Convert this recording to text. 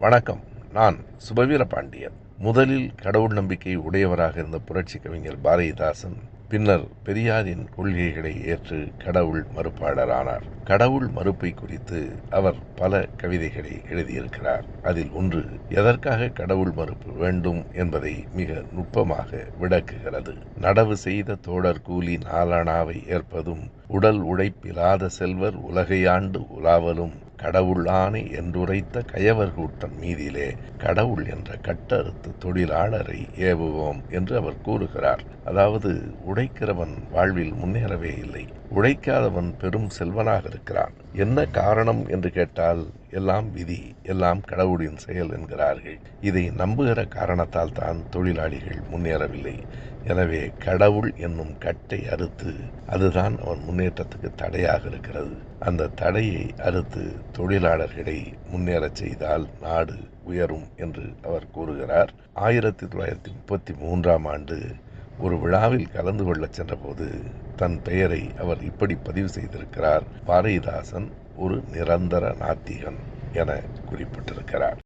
வணக்கம். நான் சுபவீர பாண்டியன். முதலில் கடவுள் நம்பிக்கை உடையவராக இருந்த புரட்சி கவிஞர் பாரதிதாசன் பின்னர் பெரியாரின் கொள்கைகளை ஏற்று கடவுள் மறுப்பாளரானார். கடவுள் மறுப்பை குறித்து அவர் பல கவிதைகளை எழுதியிருக்கிறார். அதில் ஒன்று எதற்காக கடவுள் மறுப்பு வேண்டும் என்பதை மிக நுட்பமாக விளக்குகிறது. நடவு செய்த தோழர் கூலி நாலனாவை ஏற்பதும் உடல் உழைப்பிலாத செல்வர் உலகையாண்டு உலாவலும் கடவுள் ஆணை என்றுரைத்த கயவர் கூட்டம் மீதிலே கடவுள் என்ற கட்டறுத்து தொழிலாளரை ஏவுவோம் என்று அவர் கூறுகிறார். அதாவது உழைக்கிறவன் வாழ்வில் முன்னேறவே இல்லை. உழைக்காதவன் பெரும் செல்வனாக இருக்கிறான். என்ன காரணம் என்று கேட்டால் எல்லாம் விதி எல்லாம் கடவுளின் செயல் என்கிறார்கள். இதை நம்புகிற காரணத்தால் தான் தொழிலாளிகள் முன்னேறவில்லை. எனவே கடவுள் என்னும் கட்டை அறுத்து அதுதான் அவன் முன்னேற்றத்துக்கு தடையாக இருக்கிறது. அந்த தடையை அறுத்து தொழிலாளர்களை முன்னேறச் செய்தால் நாடு உயரும் என்று அவர் கூறுகிறார். ஆயிரத்தி தொள்ளாயிரத்தி முப்பத்தி மூன்றாம் ஆண்டு ஒரு விழாவில் கலந்து கொள்ளச் சென்றபோது தன் பெயரை அவர் இப்படி பதிவு செய்திருக்கிறார் பாரதிதாசன் ஒரு நிரந்தர நாத்திகன் என குறிப்பிட்டிருக்கிறார்.